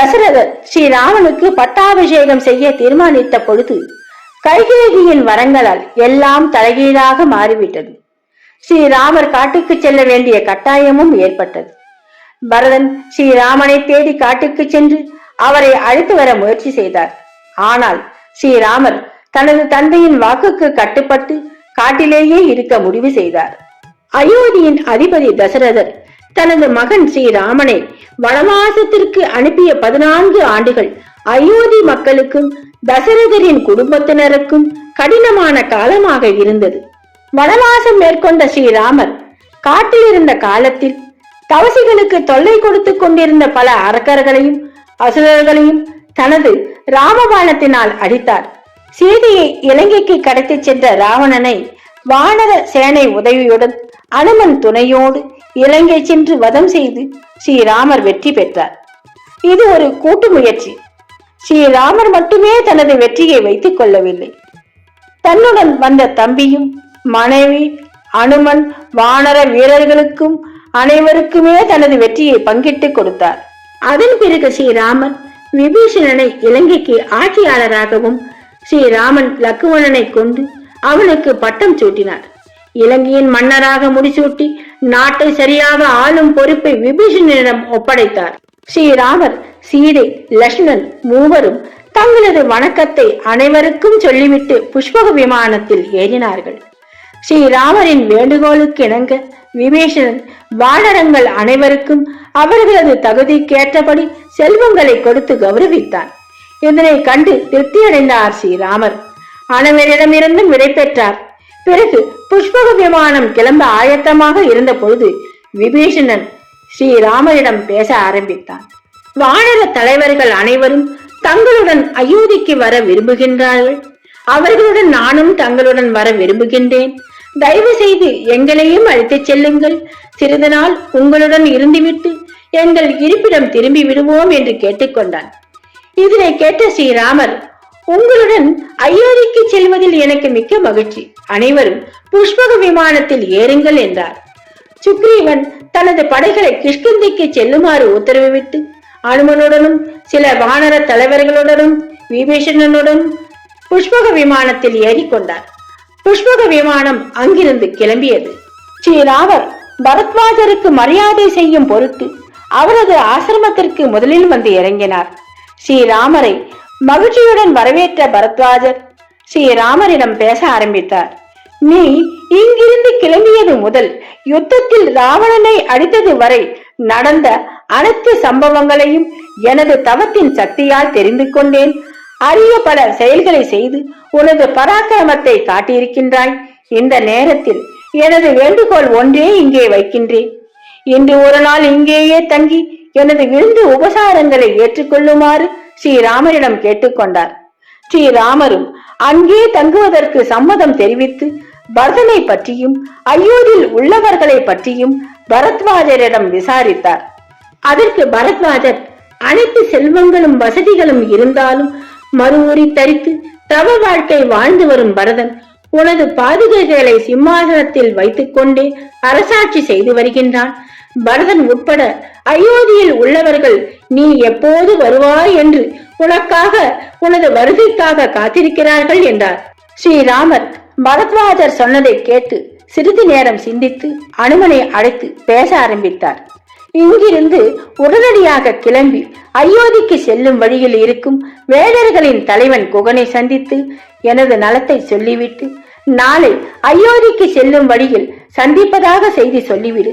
தசரதர் ஸ்ரீராமனுக்கு பட்டாபிஷேகம் செய்ய தீர்மானித்த பொழுது கைகேகியின் வரங்களால் எல்லாம் தலைகீழாக மாறிவிட்டது. ஸ்ரீராமர் காட்டுக்கு செல்ல வேண்டிய கட்டாயமும் ஏற்பட்டது. பரதன் ஸ்ரீராமனை தேடி காட்டுக்கு சென்று அவரை அழைத்து வர முயற்சி செய்தார். ஆனால் ஸ்ரீராமர் தனது தந்தையின் வாக்குக்கு கட்டுப்பட்டு காட்டிலேயே இருக்க முடிவு செய்தார். அயோத்தியின் அதிபதி தசரதர் தனது மகன் ஸ்ரீராமனை வனவாசத்திற்கு அனுப்பிய பதினான்கு ஆண்டுகள் அயோத்தி மக்களுக்கும் தசரதரின் குடும்பத்தினருக்கும் கடினமான காலமாக இருந்தது. வனவாசம் மேற்கொண்ட ஸ்ரீராமர் காட்டில் இருந்த காலத்தில் தவசிகளுக்கு தொல்லை கொடுத்து கொண்டிருந்த பல அரக்கர்களையும் அசுரர்களையும் தனது ராமபாணத்தினால் அடித்தார். சீதையை இலங்கைக்கு கடத்திச் சென்ற ராவணனை வானர சேனை உதவியுடன் அனுமன் துணையோடு இலங்கை சென்று வதம் செய்து ஸ்ரீராமர் வெற்றி பெற்றார். இது ஒரு கூட்டு முயற்சி. ஸ்ரீராமர் மட்டுமே தனது வெற்றியை வைத்துக் கொள்ளவில்லை. தன்னுடன் வந்த தம்பியும் மனைவி அனுமன் வானர வீரர்களுக்கும் அனைவருக்குமே தனது வெற்றியை பங்கிட்டு கொடுத்தார். அதன் பிறகு ஸ்ரீராமன் விபீஷணனை இலங்கைக்கு ஆட்சியாளராகவும் ஸ்ரீராமன் லக்குவணனை கொண்டு அவனுக்கு பட்டம் சூட்டினார். இலங்கையின் மன்னராக முடிசூட்டி நாட்டை சரியாக ஆளும் பொறுப்பை விபீஷணனிடம் ஒப்படைத்தார். ஸ்ரீராமர் சீதை லக்ஷ்மணன் மூவரும் தங்களது வணக்கத்தை அனைவருக்கும் சொல்லிவிட்டு புஷ்பக விமானத்தில் ஏறினார்கள். ஸ்ரீராமரின் வேண்டுகோளுக்கு இணங்க விபீஷணன் வானரங்கள் அனைவருக்கும் அவர்களது தகுதிக்கேற்றபடி செல்வங்களை கொடுத்து கௌரவித்தான் இதனை கண்டு திருப்தியடைந்தார் ஸ்ரீராமர். அனைவரிடமிருந்தும் விடை பெற்றார் பிறகு புஷ்பக விமானம் கிளம்ப ஆயத்தமாக இருந்த பொழுது விபீஷணன் ஸ்ரீராமரிடம் பேச ஆரம்பித்தான். வானர தலைவர்கள் அனைவரும் தங்களுடன் அயோத்திக்கு வர விரும்புகின்றார்கள். அவர்களுடன் நானும் தங்களுடன் வர விரும்புகின்றேன். தயவு செய்து எங்களையும் அழைத்துச் செல்லுங்கள். சிறிது நாள் உங்களுடன் இருந்துவிட்டு எங்கள் இருப்பிடம் திரும்பி விடுவோம் என்று கேட்டுக்கொண்டான். இதனை கேட்ட ஸ்ரீராமர் உங்களுடன் அயோத்திக்கு செல்வதில் எனக்கு மிக்க மகிழ்ச்சி. அனைவரும் புஷ்பக விமானத்தில் ஏறுங்கள் என்றார். சுக்ரீவன் தனது படைகளை கிஷ்கிந்திக்கு செல்லுமாறு உத்தரவிட்டு அனுமனுடனும் சில வானர தலைவர்களுடனும் விபீஷணனுடன் புஷ்பக விமானத்தில் ஏறிக்கொண்டார். புஷ்பக விமானம் அங்கிருந்து கிளம்பியது. ஸ்ரீராவர் பரத்வாஜருக்கு மரியாதை செய்யும் பொருட்டு அவரது ஆசிரமத்திற்கு முதலில் வந்து இறங்கினார். ஸ்ரீராமரை மகிழ்ச்சியுடன் வரவேற்ற பரத்வாஜர் ஸ்ரீராமரிடம் பேச ஆரம்பித்தார். நீ இங்கிருந்து கிளம்பியது முதல் யுத்தத்தில் ராவணனை அடித்தது வரை நடந்த அனைத்து சம்பவங்களையும் எனது தவத்தின் சக்தியால் தெரிந்து கொண்டேன். அரிய பல செயல்களை செய்து உனது பராக்கிரமத்தை காட்டியிருக்கின்றாய். இந்த நேரத்தில் எனது வேண்டுகோள் ஒன்றே இங்கே வைக்கின்றேன். இன்று ஒரு நாள் இங்கேயே தங்கி எனது விருந்து உபசாரங்களை ஏற்றுக்கொள்ளுமாறு ஸ்ரீராமரிடம் கேட்டுக்கொண்டார். ஸ்ரீராமரும் அங்கே தங்குவதற்கு சம்மதம் தெரிவித்து பரதனை பற்றியும் அயோத்தியில் உள்ளவர்களை பற்றியும் பரத்வாஜரிடம் விசாரித்தார். அதற்கு பரத்வாஜர் அனைத்து செல்வங்களும் வசதிகளும் இருந்தாலும் மறு தரித்து தவ வாழ்க்கை வாழ்ந்து வரும் பரதன் உனது பாதுகைகளை சிம்மாசனத்தில் வைத்துக்கொண்டே அரசாட்சி செய்து வருகின்றான். பரதன் உட்பட அயோத்தியில் உள்ளவர்கள் நீ எப்போது வருவாய் என்று உனக்காக உனது வருகைக்காக காத்திருக்கிறார்கள் என்றார். ஸ்ரீராமர் பரத்வாஜர் சொன்னதை கேட்டு சிறிது நேரம் சிந்தித்து அனுமனை அழைத்து பேச ஆரம்பித்தார். இங்கிருந்து உடனடியாக கிளம்பி அயோத்திக்கு செல்லும் வழியில் இருக்கும் வேடர்களின் தலைவன் குகனை சந்தித்து எனது நலத்தை சொல்லிவிட்டு நாளை அயோத்திக்கு செல்லும் வழியில் சந்திப்பதாக செய்தி சொல்லிவிடு.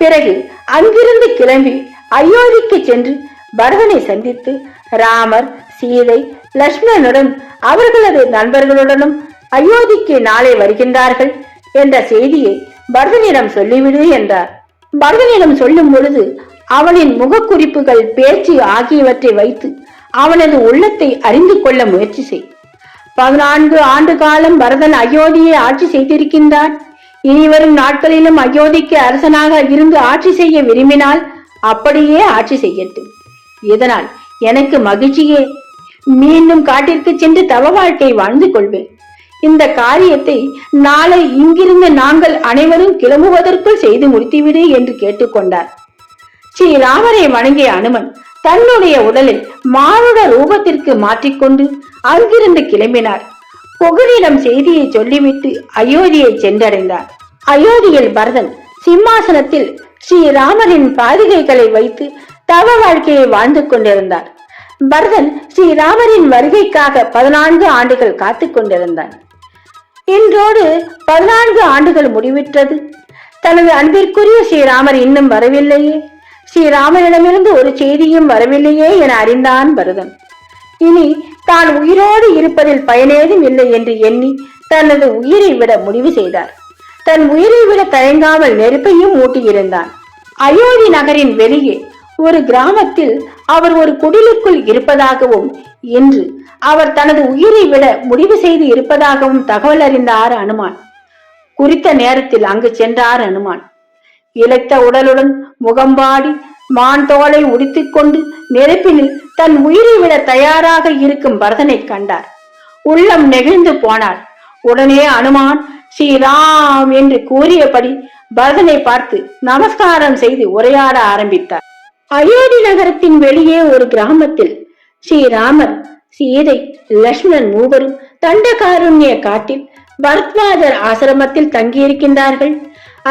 பிறகு அங்கிருந்து கிளம்பி அயோத்திக்கு சென்று பரதனை சந்தித்து ராமர் சீதை லக்ஷ்மணனுடன் அவர்களது நண்பர்களுடனும் அயோத்திக்கு நாளை வருகின்றார்கள் என்ற செய்தியை பரதனிடம் சொல்லிவிடு என்றார். பரதனிடம் சொல்லும் பொழுது அவனின் முகக்குறிப்புகள் பேச்சு ஆகியவற்றை வைத்து அவனது உள்ளத்தை அறிந்து கொள்ள முயற்சி செய். பதினான்கு ஆண்டு காலம் பரதன் அயோத்தியை ஆட்சி செய்திருக்கின்றான். இனிவரும் நாட்களிலும் அயோத்திக்கு அரசனாக இருந்து ஆட்சி செய்ய விரும்பினால் அப்படியே ஆட்சி செய்யட்டும். இதனால் எனக்கு மகிழ்ச்சியே. மீண்டும் காட்டிற்கு சென்று தவ வாழ்க்கை வாழ்ந்து கொள்வேன். இந்த காரியத்தை நாளை இங்கிருந்து நாங்கள் அனைவரும் கிளம்புவதற்குள் செய்து முடித்துவிடு என்று கேட்டுக்கொண்டார். ஸ்ரீ ராமரை வணங்கிய அனுமன் தன்னுடைய உடலை மானுட ரூபத்திற்கு மாற்றிக்கொண்டு அங்கிருந்து கிளம்பினார். புகழிடம் செய்தியை சொல்லிவிட்டு அயோத்தியை சென்றடைந்தார். அயோத்தியில் பரதன் சிம்மாசனத்தில் ஸ்ரீராமரின் பாதுகைகளை வைத்து தவ வாழ்க்கையை வாழ்ந்து கொண்டிருந்தார். பரதன் ஸ்ரீராமரின் வருகைக்காக பதினான்கு ஆண்டுகள் காத்து கொண்டிருந்தான். இன்றோடு பதினான்கு ஆண்டுகள் முடிவிட்டது. தனது அன்பிற்குரிய ஸ்ரீராமர் இன்னும் வரவில்லையே. ஸ்ரீராமரிடமிருந்து ஒரு செய்தியும் வரவில்லையே என அறிந்தான் பரதன். இனி தான் உயிரோடு இருப்பதில் பயனேதும் இல்லை என்று எண்ணி தனது உயிரை விட முடிவு செய்தார். தன் உயிரை விட தயங்காமல் நெருப்பையும் மூட்டியிருந்தான். அயோத்தி நகரின் வெளியே ஒரு கிராமத்தில் அவர் ஒரு குடிலுக்குள் இருப்பதாகவும் இன்று அவர் தனது உயிரை விட முடிவு செய்து இருப்பதாகவும் தகவல் அறிந்தார் அனுமான். குறித்த நேரத்தில் அங்கு சென்றார் அனுமான். இழைத்த உடலுடன் முகம்பாடி மான் தோலை உடுத்திக்கொண்டு நெருப்பினில் தன் உயிரை விட தயாராக இருக்கும் பரதனை கண்டார். உள்ளம் நெகிழ்ந்து போனார். உடனே அனுமான் ஸ்ரீராம் என்று கூறியபடி பரதனை பார்த்து நமஸ்காரம் செய்து உரையாட ஆரம்பித்தார். அயோத்தி நகரத்தின் வெளியே ஒரு கிராமத்தில் ஸ்ரீராமர் சீதை லக்ஷ்மணன் மூவரும் தண்டகாருண்ய காட்டில் பரத்வாஜர் ஆசிரமத்தில் தங்கியிருக்கின்றார்கள்.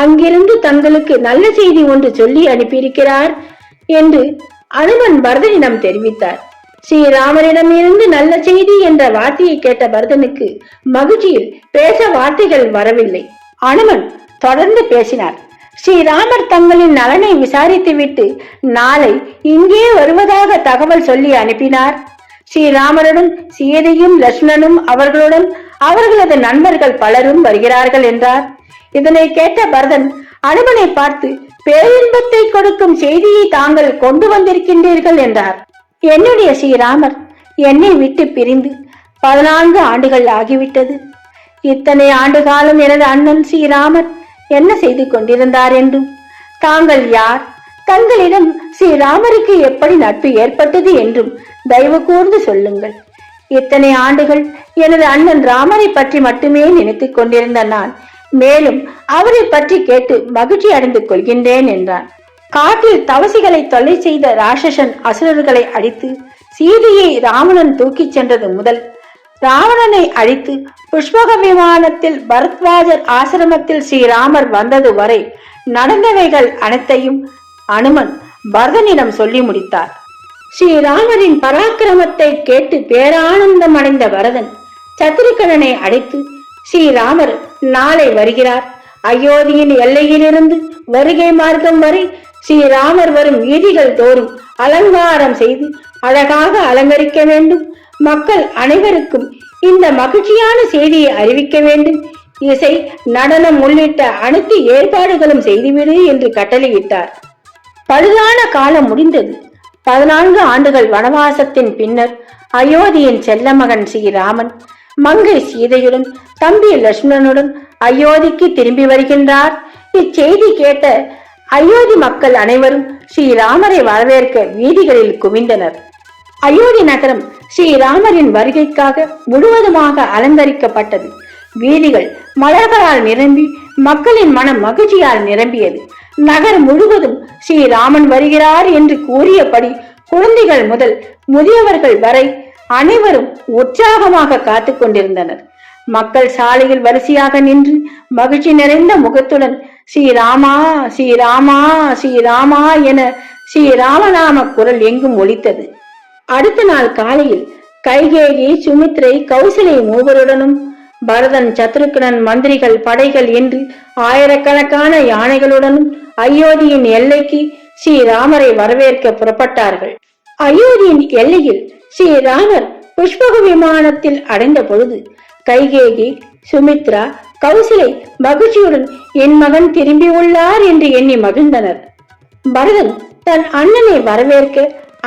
அங்கிருந்து தங்களுக்கு நல்ல செய்தி ஒன்று சொல்லி அனுப்பியிருக்கிறார் என்று அனுமன் பரதனிடம் தெரிவித்தார். ஸ்ரீராமரிடம் இருந்து நல்ல செய்தி என்ற வார்த்தையை கேட்ட பரதனுக்கு மகிழ்ச்சியில் பேச வார்த்தைகள் வரவில்லை. அனுமன் தொடர்ந்து பேசினார். ஸ்ரீராமர் தங்களின் நலனை விசாரித்துவிட்டு நாளை இங்கே வருவதாக தகவல் சொல்லி அனுப்பினார். ஸ்ரீராமருடன் சீதையும் லட்சுமணனும் அவர்களுடன் அவர்களது நண்பர்கள் பலரும் வருகிறார்கள் என்றார். இதனை கேட்ட பரதன் அனுமனை பார்த்து பேரின்பத்தை கொடுக்கும் செய்தியை தாங்கள் கொண்டு வந்திருக்கின்றீர்கள் என்றார். என்னுடைய ஸ்ரீராமர் என்னை விட்டு பிரிந்து பதினான்கு ஆண்டுகள் ஆகிவிட்டது. இத்தனை ஆண்டு காலம் எனது அண்ணன் ஸ்ரீராமர் என்ன செய்து கொண்டிருந்தார் என்றும் தாங்கள் யார்? தங்களிடம் ஸ்ரீராமருக்கு எப்படி நட்பு ஏற்பட்டது என்றும் தயவு கூர்ந்து சொல்லுங்கள். இத்தனை ஆண்டுகள் எனது அண்ணன் ராமரை பற்றி மட்டுமே நினைத்துக் கொண்டிருந்த நான் மேலும் அவரை பற்றி கேட்டு மகிழ்ச்சி அடைந்து கொள்கின்றேன் என்றான். காட்டில் தவசிகளை தொல்லை செய்த ராட்சசன் அசுரர்களை அழித்து சீதையை ராவணன் தூக்கிச் சென்றது முதல். ராவணனை அழித்து புஷ்பக விமானத்தில் பரத்வாஜர் ஆசிரமத்தில் ஸ்ரீராமர் வந்தது வரை நடந்தவைகள் அனைத்தையும் அனுமன் பரதனிடம் சொல்லி முடித்தார். ஸ்ரீராமரின் பராக்கிரமத்தை கேட்டு பேரானந்தம் அடைந்த பரதன் சத்திரிகரனை அழைத்து ஸ்ரீராமர் நாளை வருகிறார். அயோத்தியின் எல்லையிலிருந்து வருகை மார்க்கம் வரை ஸ்ரீராமர் வரும் வீதிகள் தோறும் அலங்காரம் செய்து அழகாக அலங்கரிக்க வேண்டும். மக்கள் அனைவருக்கும் இந்த மகிழ்ச்சியான செய்தியை அறிவிக்க வேண்டும். இசை நடனம் உள்ளிட்ட அனைத்து ஏற்பாடுகளும் செய்துவிடு என்று கட்டளையிட்டார். பழுதான காலம் முடிந்தது. பதினான்கு ஆண்டுகள் வனவாசத்தின் பின்னர் அயோத்தியின் செல்ல மகன் ஸ்ரீராமன் மங்கை சீதையுடன் தம்பி லட்சுமணனுடன் அயோத்திக்கு திரும்பி வருகின்றார். இச்செய்தி கேட்ட அயோத்தி மக்கள் அனைவரும் ஸ்ரீராமரை வரவேற்க வீதிகளில் குவிந்தனர். அயோத்தி நகரம் ஸ்ரீராமரின் வருகைக்காக முழுவதுமாக அலங்கரிக்கப்பட்டது. வீதிகள் மலர்களால் நிரம்பி மக்களின் மனம் மகிழ்ச்சியால் நிரம்பியது. நகர் முழுவதும் ஸ்ரீராமன் வருகிறார் என்று கூறியபடி குழந்தைகள் முதல் முதியவர்கள் வரை அனைவரும் உற்சாகமாக காத்துக் கொண்டிருந்தனர். மக்கள் சாலையில் வரிசையாக நின்று மகிழ்ச்சி நிறைந்த முகத்துடன் ஸ்ரீராமா ஸ்ரீராமா ஸ்ரீராமா என ஸ்ரீராமநாம குரல் எங்கும் ஒலித்தது. அடுத்த நாள் காலையில் கைகேயி சுமித்ரை கௌசலை மூவருடனும் பரதன் சத்ருக்கனன் மந்திரிகள் படைகள் என்று ஆயிரக்கணக்கான யானைகளுடனும் அயோத்தியின் எல்லைக்கு ஸ்ரீராமரை வரவேற்க புறப்பட்டார்கள். அயோத்தியின் எல்லையில் ஸ்ரீராமர் புஷ்பக விமானத்தில் அடைந்த பொழுது கைகேகி சுமித்ரா கௌசலை மகிழ்ச்சியுடன் என் மகன் திரும்பி உள்ளார் என்று எண்ணி மகிழ்ந்தனர். பரதன் தன் அண்ணனை வரவேற்க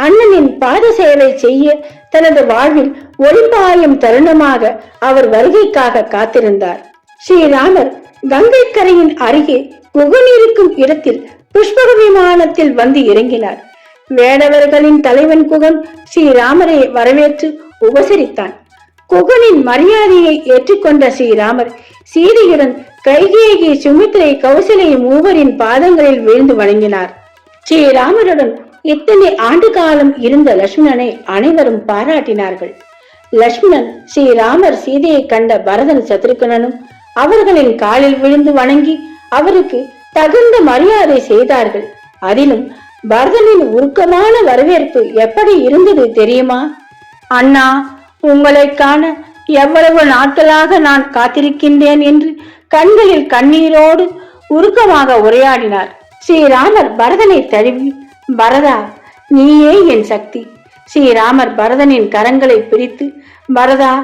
அண்ணனின் பாத சேவை செய்ய தனது வாழ்வில் ஒளிபாயும் தருணமாக அவர் வருகைக்காக காத்திருந்தார். ஸ்ரீராமர் கங்கை கரையின் அருகே குகன் இருக்கும் இடத்தில் புஷ்பக விமானத்தில் வந்து இறங்கினார். வேடவர்களின் தலைவன் குகன் ஸ்ரீராமரை வரவேற்று உபசரித்தான். குகனின் மரியாதையை ஏற்றுக்கொண்ட ஸ்ரீராமர் சீதையுடன் கைகேயி சுமித்ரை கௌசலை மூவரின் பாதங்களில் வீழ்ந்து வணங்கினார். ஸ்ரீராமருடன் இத்தனை ஆண்டு காலம் இருந்த லட்சுமணனை அனைவரும் பாராட்டினார்கள். லட்சுமணன் ஸ்ரீராமர் சீதையை கண்ட பரதன் சத்ருகனனும் அவர்களின் காலில் விழுந்து வணங்கி அவருக்கு தகுந்த மரியாதை செய்தார்கள். அதிலும் பரதனின் உருக்கமான வரவேற்பு எப்படி இருந்தது தெரியுமா? அண்ணா உங்களை காண எவ்வளவு நாட்களாக நான் காத்திருக்கின்றேன் என்று கண்களில் கண்ணீரோடு உருக்கமாக உரையாடினார். ஸ்ரீராமர் பரதனை தழுவி பரதா நீயே என் சக்தி. ஸ்ரீராமர் பரதனின் கரங்களை பிடித்து பரதா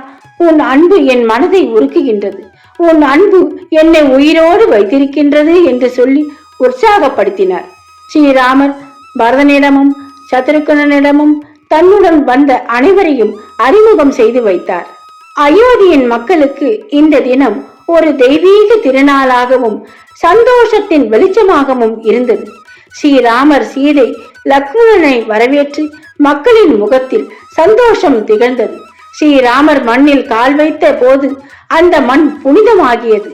உன் அன்பு என் மனதை உருக்குகின்றது. உன் அன்பு என்னை உயிரோடு வைத்திருக்கின்றது என்று சொல்லி உற்சாகப்படுத்தினார். ஸ்ரீராமர் பரதனிடமும் சத்ருகனிடமும் தன்னுடன் வந்த அனைவரையும் அறிமுகம் செய்து வைத்தார். அயோத்தியின் மக்களுக்கு இந்த தினம் ஒரு தெய்வீக திருநாளாகவும் சந்தோஷத்தின் வெளிச்சமாகவும் இருந்தது. ஸ்ரீராமர் சீதை லக்ஷ்மணனை வரவேற்று மக்களின் முகத்தில் சந்தோஷம் திகழ்ந்தது. ஸ்ரீராமர் மண்ணில் கால் வைத்த போது அந்த மண் புனிதமாகியது.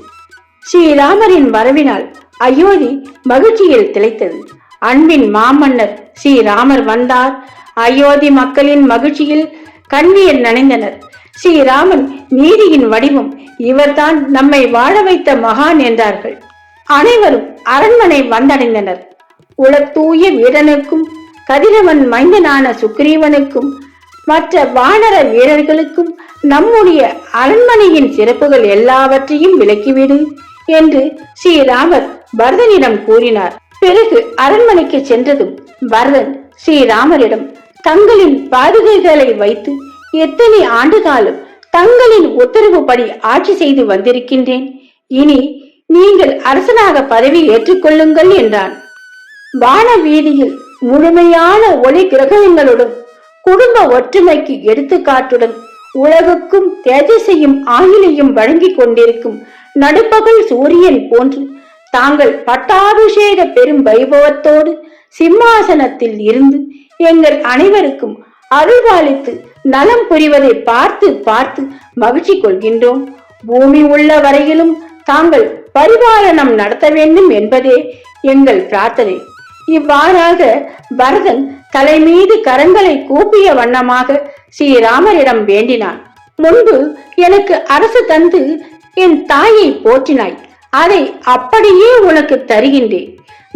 ஸ்ரீராமரின் வரவினால் அயோத்தி மகிழ்ச்சியில் திளைத்தது. அன்பின் மாமன்னர் ஸ்ரீராமர் வந்தார். அயோத்தி மக்களின் மகிழ்ச்சியில் கண்ணீர் நனைந்தனர். ஸ்ரீராமன் நீதியின் வடிவம் இவர்தான் நம்மை வாழ வைத்த மகான் என்றார்கள். அனைவரும் அரண்மனை வந்தடைந்தனர். உளத்தூய வீரனுக்கும் கதிரவன் மைந்தனான சுக்ரீவனுக்கும் மற்ற வானர வீரர்களுக்கும் நம்முடைய அரண்மனையின் சிறப்புகள் எல்லாவற்றையும் விளக்கிவிடு என்று ஸ்ரீராமர் பரதனிடம் கூறினார். பிறகு அரண்மனைக்கு சென்றதும் பரதன் ஸ்ரீராமரிடம் தங்களின் பாதுகைகளை வைத்து எத்தனை ஆண்டு காலம் தங்களின் உத்தரவுப்படி ஆட்சி செய்து வந்திருக்கின்றேன். இனி நீங்கள் அரசனாக பதவி ஏற்றுக்கொள்ளுங்கள் என்றான். வான வீதியில் முழுமையான ஒளி கிரகங்களுடன் குடும்ப ஒற்றுமைக்கு எடுத்துக்காட்டுடன் உலகுக்கும் தேஜசையும் ஆயிலையும் வழங்கிக் கொண்டிருக்கும் நடுப்பகல் சூரியன் போன்று தாங்கள் பட்டாபிஷேக பெரும் வைபவத்தோடு சிம்மாசனத்தில் இருந்து எங்கள் அனைவருக்கும் அருள்பாலித்து நலம் புரிவதை பார்த்து பார்த்து மகிழ்ச்சி கொள்கின்றோம். பூமி உள்ள வரையிலும் தாங்கள் பரிபாலனம் நடத்த வேண்டும் என்பதே எங்கள் பிரார்த்தனை. இவ்வாறாக பரதன் தலைமீது கரங்களை கூப்பிய வண்ணமாக ஸ்ரீராமரிடம் வேண்டினான். முன்பு எனக்கு அரசு தந்து என் தாயை போற்றினாய். அதை அப்படியே உனக்கு தருகின்றேன்.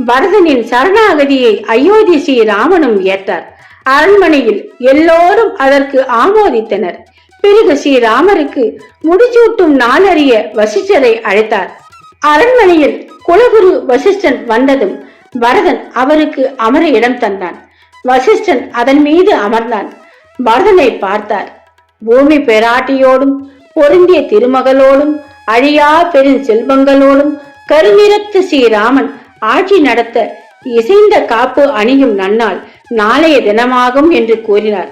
பரதனின் சரணாகதியை அயோத்தி ஸ்ரீ ராமனும் ஏற்றார். அரண்மனையில் எல்லோரும் அதற்கு ஆமோதித்தனர். பிறகு ஸ்ரீராமருக்கு முடிச்சூட்டும் நாளறிய வசிஷ்டரை அழைத்தார். அரண்மனையில் குலகுரு வசிஷ்டன் வந்ததும் பரதன் அவருக்கு அமர இடம் தந்தான். வசிஷ்டன் அதன் மீது அமர்ந்தான். பரதனை பார்த்தார். பூமி பெராட்டியோடும் பொருந்திய திருமகளோடும் அழியா பெரும் செல்வங்களோடும் கருநிறத்து ஸ்ரீராமன் ஆட்சி நடத்த இசைந்த காப்பு அணியும் நன்னால் நாளைய தினமாகும் என்று கூறினார்.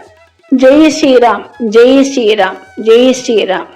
ஜெய் ஸ்ரீராம் ஜெய் ஸ்ரீராம் ஜெய் ஸ்ரீராம்.